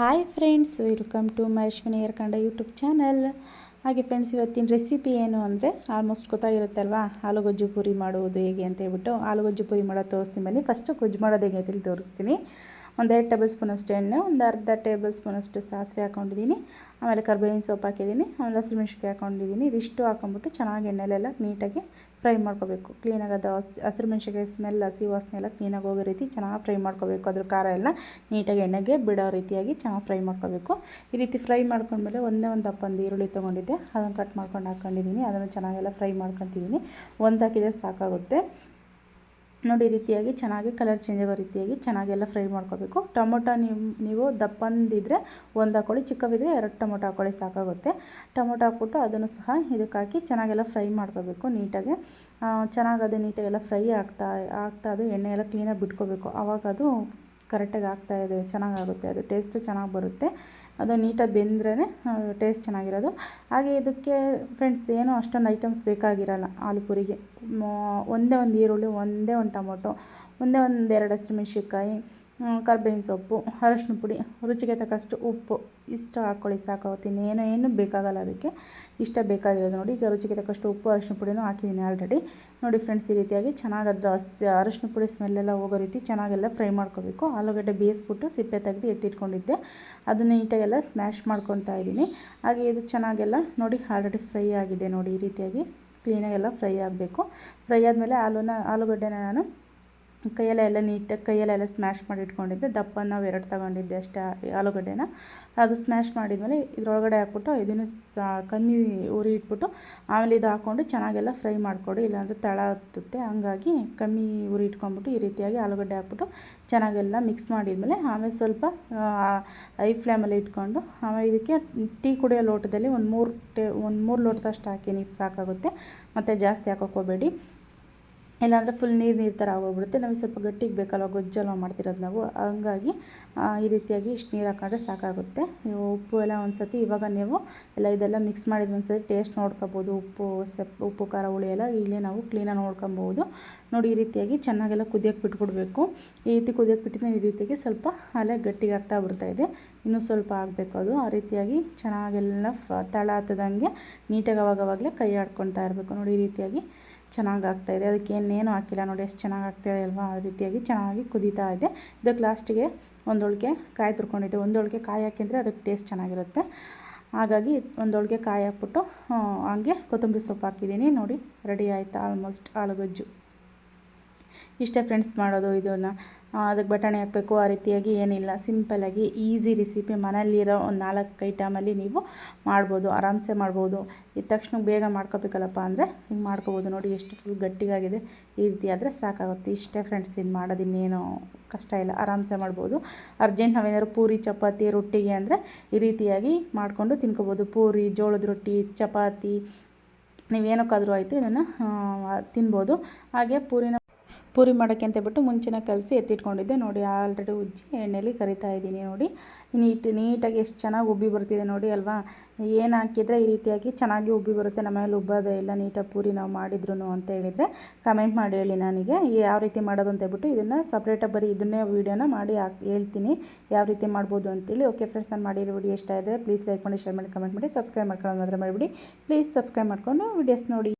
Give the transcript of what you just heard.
Hi friends welcome to Maheshwini ಏರ್ಕಂಡ YouTube channel ಹಾಗೆ friends ಇವತ್ತಿನ recipe ಏನು ಅಂದರೆ ಆಲ್ಮೋಸ್ಟ್ ಗೊತ್ತಾಗಿರುತ್ತಲ್ವಾ? ಆಲೂಗೊಜ್ಜು ಪೂರಿ ಮಾಡುವುದು ಹೇಗೆ ಅಂತ ಹೇಳ್ಬಿಟ್ಟು ಆಲೂಗೊಜ್ಜು ಪೂರಿ ಮಾಡೋದು ತೋರಿಸ್ತೀನಿ. ಬನ್ನಿ ಫಸ್ಟು ಗೊಜ್ಜು ಮಾಡೋದು ಹೇಗೆ ಅಂತೇಳಿ ತೋರಿಸ್ತೀನಿ. ಒಂದೆರಡು ಟೇಬಲ್ ಸ್ಪೂನಷ್ಟು ಎಣ್ಣೆ, ಒಂದು ಅರ್ಧ ಟೇಬಲ್ ಸ್ಪೂನಷ್ಟು ಸಾಸಿವೆ ಹಾಕೊಂಡಿದ್ದೀನಿ ಆಮೇಲೆ ಕರ್ಬೇವಿನ ಸೊಪ್ಪು ಹಾಕಿದ್ದೀನಿ. ಆಮೇಲೆ ಹಸಿಮೆಣ್ಸಿನ್ಕಾಯಿ ಹಾಕೊಂಡಿದ್ದೀನಿ ಇದಿಷ್ಟು ಹಾಕೊಂಡ್ಬಿಟ್ಟು ಚೆನ್ನಾಗಿ ಎಣ್ಣೆಲೆಲ್ಲ ನೀಟಾಗಿ ಫ್ರೈ ಮಾಡ್ಕೋಬೇಕು. ಕ್ಲೀನಾಗಿ ಅದು ಹಸಿ, ಹಸಿರು ಮೆಣಸಿಕಾಯಿ ಸ್ಮೆಲ್, ಹಸಿ ವಾಸನೆ ಎಲ್ಲ ಕ್ಲೀನಾಗಿ ಹೋಗೋ ರೀತಿ ಚೆನ್ನಾಗಿ ಫ್ರೈ ಮಾಡ್ಕೋಬೇಕು. ಅದ್ರ ಖಾರ ಎಲ್ಲ ನೀಟಾಗಿ ಎಣ್ಣೆಗೆ ಬಿಡೋ ರೀತಿಯಾಗಿ ಚೆನ್ನಾಗಿ ಫ್ರೈ ಮಾಡ್ಕೋಬೇಕು. ಈ ರೀತಿ ಫ್ರೈ ಮಾಡ್ಕೊಂಡ್ಮೇಲೆ ಒಂದೇ ಒಂದು ಅಪ್ಪಂದು ಈರುಳ್ಳಿ ತೊಗೊಂಡಿದ್ದೆ. ಅದನ್ನು ಕಟ್ ಮಾಡ್ಕೊಂಡು ಹಾಕ್ಕೊಂಡಿದ್ದೀನಿ. ಅದನ್ನು ಚೆನ್ನಾಗೆಲ್ಲ ಫ್ರೈ ಮಾಡ್ಕೊತಿದ್ದೀನಿ. ಒಂದು ಹಾಕಿದರೆ ಸಾಕಾಗುತ್ತೆ. ನೋಡಿ ರೀತಿಯಾಗಿ ಚೆನ್ನಾಗಿ ಕಲರ್ ಚೇಂಜ್ ಆಗೋ ರೀತಿಯಾಗಿ ಚೆನ್ನಾಗೆಲ್ಲ ಫ್ರೈ ಮಾಡ್ಕೋಬೇಕು. ಟೊಮೊಟೊ ನೀವು ನೀವು ದಪ್ಪಂದಿದ್ರೆ ಒಂದು ಹಾಕೊಳ್ಳಿ ಚಿಕ್ಕವಿದ್ರೆ ಎರಡು ಟೊಮೊಟೊ ಹಾಕ್ಕೊಳ್ಳಿ ಸಾಕಾಗುತ್ತೆ. ಟೊಮೊಟೊ ಹಾಕ್ಬಿಟ್ಟು ಅದನ್ನು ಸಹ ಇದಕ್ಕೆ ಹಾಕಿ ಚೆನ್ನಾಗೆಲ್ಲ ಫ್ರೈ ಮಾಡ್ಕೋಬೇಕು ನೀಟಾಗಿ. ಚೆನ್ನಾಗಿ ಅದು ನೀಟಾಗೆಲ್ಲ ಫ್ರೈ ಆಗ್ತಾ ಆಗ್ತಾ ಅದು ಎಣ್ಣೆ ಎಲ್ಲ ಕ್ಲೀನಾಗಿ ಬಿಟ್ಕೋಬೇಕು. ಆವಾಗ ಅದು ಕರೆಕ್ಟಾಗಿ ಆಗ್ತಾಯಿದೆ ಚೆನ್ನಾಗಾಗುತ್ತೆ, ಅದು ಟೇಸ್ಟು ಚೆನ್ನಾಗಿ ಬರುತ್ತೆ. ಅದು ನೀಟಾಗಿ ಬೆಂದ್ರೇ ಟೇಸ್ಟ್ ಚೆನ್ನಾಗಿರೋದು. ಹಾಗೆ ಇದಕ್ಕೆ ಫ್ರೆಂಡ್ಸ್ ಏನೂ ಅಷ್ಟೊಂದು ಐಟಮ್ಸ್ ಬೇಕಾಗಿರಲ್ಲ ಆಲೂ ಪೂರಿಗೆ. ಒಂದೇ ಒಂದು ಈರುಳ್ಳಿ, ಒಂದೇ ಒಂದು ಟೊಮೊಟೊ, ಒಂದೇ ಒಂದು ಎರಡು ಹಸಿಮೆಣ್ಸಿನ್ಕಾಯಿ ಕರ್ಬೇವಿನ ಸೊಪ್ಪು, ಅರಶಿನ ಪುಡಿ, ರುಚಿಗೆ ತಕ್ಕಷ್ಟು ಉಪ್ಪು. ಇಷ್ಟ ಹಾಕ್ಕೊಳ್ಳಿ ಸಾಕಾಗುತ್ತೆ ಏನೋ, ಏನು ಬೇಕಾಗಲ್ಲ ಅದಕ್ಕೆ. ಇಷ್ಟ ಬೇಕಾಗಿರೋದು ನೋಡಿ. ಈಗ ರುಚಿಗೆ ತಕ್ಕಷ್ಟು ಉಪ್ಪು, ಅರಶಿನ ಪುಡಿನೂ ಹಾಕಿದ್ದೀನಿ ಆಲ್ರೆಡಿ ನೋಡಿ ಫ್ರೆಂಡ್ಸ್ ಈ ರೀತಿಯಾಗಿ ಚೆನ್ನಾಗಿ ಅದರ ಅರಶಿನ ಪುಡಿ ಸ್ಮೆಲ್ಲೆಲ್ಲ ಹೋಗೋ ರೀತಿ ಚೆನ್ನಾಗೆಲ್ಲ ಫ್ರೈ ಮಾಡ್ಕೋಬೇಕು. ಆಲೂಗಡ್ಡೆ ಬೇಯಿಸ್ಬಿಟ್ಟು ಸಿಪ್ಪೆ ತೆಗೆದು ಎತ್ತಿಟ್ಕೊಂಡಿದ್ದೆ. ಅದನ್ನು ನೀಟಾಗೆಲ್ಲ ಸ್ಮ್ಯಾಶ್ ಮಾಡ್ಕೊತಾ ಇದ್ದೀನಿ. ಹಾಗೆ ಇದು ಚೆನ್ನಾಗೆಲ್ಲ ನೋಡಿ ಆಲ್ರೆಡಿ ಫ್ರೈ ಆಗಿದೆ ನೋಡಿ. ಈ ರೀತಿಯಾಗಿ ಕ್ಲೀನಾಗೆಲ್ಲ ಫ್ರೈ ಆಗಬೇಕು. ಫ್ರೈ ಆದಮೇಲೆ ಆಲೂನ, ಆಲೂಗಡ್ಡೆನ ನಾನು ಕೈಯೆಲ್ಲ ಎಲ್ಲ ನೀಟಾಗಿ ಕೈಯಲ್ಲೆಲ್ಲ ಸ್ಮ್ಯಾಶ್ ಮಾಡಿ ಇಟ್ಕೊಂಡಿದ್ದೆ. ದಪ್ಪ ನಾವು ಎರಡು ತಗೊಂಡಿದ್ದೆ ಅಷ್ಟೇ, ಆಲೂಗಡ್ಡೆನ. ಅದು ಸ್ಮ್ಯಾಶ್ ಮಾಡಿದ್ಮೇಲೆ ಇದ್ರೊಳಗಡೆ ಹಾಕ್ಬಿಟ್ಟು ಇದನ್ನು ಕಮ್ಮಿ ಉರಿ ಇಟ್ಬಿಟ್ಟು ಆಮೇಲೆ ಇದು ಹಾಕ್ಕೊಂಡು ಚೆನ್ನಾಗೆಲ್ಲ ಫ್ರೈ ಮಾಡಿಕೊಡಿ. ಇಲ್ಲಾಂದರೆ ತಳ ಹತ್ತುತ್ತೆ. ಹಂಗಾಗಿ ಕಮ್ಮಿ ಉರಿ ಇಟ್ಕೊಂಬಿಟ್ಟು ಈ ರೀತಿಯಾಗಿ ಆಲೂಗಡ್ಡೆ ಹಾಕ್ಬಿಟ್ಟು ಚೆನ್ನಾಗೆಲ್ಲ ಮಿಕ್ಸ್ ಮಾಡಿದ್ಮೇಲೆ ಆಮೇಲೆ ಸ್ವಲ್ಪ ಐ ಫ್ಲೇಮಲ್ಲಿ ಇಟ್ಕೊಂಡು ಆಮೇಲೆ ಇದಕ್ಕೆ ಟೀ ಕುಡಿಯೋ ಲೋಟದಲ್ಲಿ ಒಂದು ಮೂರು ಟೇ, ಒಂದು ಮೂರು ಲೋಟದಷ್ಟು ಹಾಕಿ ನೀರು ಸಾಕಾಗುತ್ತೆ. ಮತ್ತು ಜಾಸ್ತಿ ಹಾಕೋಕ್ಕೋಬೇಡಿ ಇಲ್ಲಾಂದರೆ ಫುಲ್ ನೀರು ನೀರು ಥರ ಆಗೋಗ್ಬಿಡುತ್ತೆ. ನಮಗೆ ಸ್ವಲ್ಪ ಗಟ್ಟಿಗೆ ಬೇಕಲ್ವ ಗೊಜ್ಜಲ್ವ ಮಾಡ್ತಿರೋದು ನಾವು? ಹಂಗಾಗಿ ಈ ರೀತಿಯಾಗಿ ಇಷ್ಟು ನೀರು ಹಾಕೊಂಡ್ರೆ ಸಾಕಾಗುತ್ತೆ. ನೀವು ಉಪ್ಪು ಎಲ್ಲ ಒಂದು ಸತಿ ಇವಾಗ ನೀವು ಎಲ್ಲ ಇದೆಲ್ಲ ಮಿಕ್ಸ್ ಮಾಡಿದ ಒಂದು ಸತಿ ಟೇಸ್ಟ್ ನೋಡ್ಕೊಬೋದು. ಉಪ್ಪು, ಸೆಪ್, ಉಪ್ಪು, ಖಾರ, ಹುಳಿ ಎಲ್ಲ ಇಲ್ಲೇ ನಾವು ಕ್ಲೀನಾಗಿ ನೋಡ್ಕೊಬೋದು. ನೋಡಿ, ಈ ರೀತಿಯಾಗಿ ಚೆನ್ನಾಗೆಲ್ಲ ಕುದಿಯೋಕೆ ಬಿಟ್ಬಿಡ್ಬೇಕು. ಈ ರೀತಿ ಕುದಿಯೋಕೆ ಬಿಟ್ಟಿದ್ರೆ ಈ ರೀತಿಯಾಗಿ ಸ್ವಲ್ಪ ಅಲ್ಲೇ ಗಟ್ಟಿಗೆ ಆಗ್ತಾ ಇದೆ. ಇನ್ನೂ ಸ್ವಲ್ಪ ಆಗಬೇಕು ಅದು. ಆ ರೀತಿಯಾಗಿ ಚೆನ್ನಾಗೆಲ್ಲ ತಳ ಹತ್ತದಂಗೆ ನೀಟಾಗಿ ಅವಾಗವಾಗಲೇ ಕೈ ಆಡ್ಕೊತಾ ಇರಬೇಕು. ನೋಡಿ, ಈ ರೀತಿಯಾಗಿ ಚೆನ್ನಾಗಿ ಇದೆ. ಅದಕ್ಕೆ ಏನೇನು ಹಾಕಿಲ್ಲ ನೋಡಿ, ಎಷ್ಟು ಚೆನ್ನಾಗಿ ಆಗ್ತಾಯಿದೆ ಅಲ್ವಾ? ಆ ರೀತಿಯಾಗಿ ಚೆನ್ನಾಗಿ ಕುದೀತಾ ಇದೆ. ಇದಕ್ಕೆ ಲಾಸ್ಟಿಗೆ ಒಂದೊಳಗೆ ಕಾಯಿ ತುರ್ಕೊಂಡಿದ್ದೆ. ಒಂದೊಳಗೆ ಕಾಯಿ ಹಾಕಿದ್ರೆ ಅದಕ್ಕೆ ಟೇಸ್ಟ್ ಚೆನ್ನಾಗಿರುತ್ತೆ. ಹಾಗಾಗಿ ಒಂದೊಳಗೆ ಕಾಯಿ ಹಾಕ್ಬಿಟ್ಟು ಹಂಗೆ ಕೊತ್ತಂಬರಿ ಸೊಪ್ಪು ಹಾಕಿದ್ದೀನಿ. ನೋಡಿ, ರೆಡಿ ಆಯಿತಾ? ಆಲ್ಮೋಸ್ಟ್ ಆಲೂಗಜ್ಜು ಇಷ್ಟೇ ಫ್ರೆಂಡ್ಸ್ ಮಾಡೋದು, ಇದನ್ನು. ಅದಕ್ಕೆ ಬಟಾಣಿ ಹಾಕಬೇಕು. ಆ ರೀತಿಯಾಗಿ ಏನಿಲ್ಲ. ಸಿಂಪಲ್ಲಾಗಿ ಈಸಿ ರೆಸಿಪಿ ಮನೆಯಲ್ಲಿರೋ ಒಂದು ನಾಲ್ಕು ಐಟಮಲ್ಲಿ ನೀವು ಮಾಡ್ಬೋದು. ಆರಾಮ್ಸೆ ಮಾಡ್ಬೋದು. ಇದ್ದ ತಕ್ಷಣ ಬೇಗ ಮಾಡ್ಕೋಬೇಕಲ್ಲಪ್ಪ ಅಂದರೆ ಹಿಂಗೆ ಮಾಡ್ಕೋಬೋದು. ನೋಡಿ ಎಷ್ಟು ಫುಲ್ ಗಟ್ಟಿಗಾಗಿದೆ. ಈ ರೀತಿ ಆದರೆ ಸಾಕಾಗುತ್ತೆ. ಇಷ್ಟೇ ಫ್ರೆಂಡ್ಸ್ ಇದು ಮಾಡೋದು ಇನ್ನೇನು ಕಷ್ಟ ಇಲ್ಲ. ಆರಾಮ್ಸೆ ಮಾಡ್ಬೋದು. ಅರ್ಜೆಂಟ್ ನಾವೇನಾದ್ರು ಪೂರಿ, ಚಪಾತಿ, ರೊಟ್ಟಿಗೆ ಅಂದರೆ ಈ ರೀತಿಯಾಗಿ ಮಾಡಿಕೊಂಡು ತಿನ್ಕೋಬೋದು. ಪೂರಿ, ಜೋಳದ ರೊಟ್ಟಿ, ಚಪಾತಿ, ನೀವೇನಕ್ಕಾದರೂ ಆಯಿತು ಇದನ್ನು ತಿನ್ಬೋದು. ಹಾಗೆ ಪೂರಿನ ಪೂರಿ ಮಾಡೋಕ್ಕೆ ಅಂತ ಬಿಟ್ಟು ಮುಂಚಿನ ಕಲಸಿ ಎತ್ತಿಟ್ಕೊಂಡಿದ್ದೆ. ನೋಡಿ, ಆಲ್ರೆಡಿ ಉಜ್ಜಿ ಎಣ್ಣೆಲಿ ಕರಿತಾ ಇದ್ದೀನಿ ನೋಡಿ. ನೀಟ್, ನೀಟಾಗಿ ಎಷ್ಟು ಚೆನ್ನಾಗಿ ಉಬ್ಬಿ ಬರ್ತಿದೆ ನೋಡಿ ಅಲ್ವಾ? ಏನು ಹಾಕಿದರೆ ಈ ರೀತಿಯಾಗಿ ಚೆನ್ನಾಗಿ ಉಬ್ಬಿ ಬರುತ್ತೆ. ನಮ್ಮ ಮನೇಲಿ ಉಬ್ಬೋದೇ ಇಲ್ಲ. ನೀಟಾಗಿ ಪೂರಿ ನಾವು ಮಾಡಿದ್ರು ಅಂತ ಹೇಳಿದರೆ ಕಮೆಂಟ್ ಮಾಡಿ ಹೇಳಿ ನನಗೆ. ಯಾವ ರೀತಿ ಮಾಡೋದು ಅಂತ ಹೇಳ್ಬಿಟ್ಟು ಇದನ್ನು ಸಪ್ರೇಟಾಗಿ ಬರೀ ಇದನ್ನೇ ವೀಡಿಯೋನ ಮಾಡಿ ಹಾಕಿ, ಹೇಳ್ತೀನಿ. ಯಾವ ರೀತಿ ಮಾಡ್ಬೋದು ಅಂತೇಳಿ ಓಕೆ ಫ್ರೆಂಡ್ಸ್ ನಾನು ಮಾಡಿರೋ ವಿಡಿಯೋ ಇಷ್ಟ ಇದೆ ಪ್ಲೀಸ್ ಲೈಕ್ ಮಾಡಿ ಶೇರ್ ಮಾಡಿ ಕಮೆಂಟ್ ಮಾಡಿ ಸಬ್ಸ್ಕ್ರೈಬ್ ಮಾಡ್ಕೊಳ್ಳೋದು ಮಾತ್ರ ಮಾಡಿಬಿಡಿ ಪ್ಲೀಸ್ ಸಬ್ಸ್ಕ್ರೈಬ್ ಮಾಡಿಕೊಂಡು ವಿಡಿಯೋಸ್ ನೋಡಿ.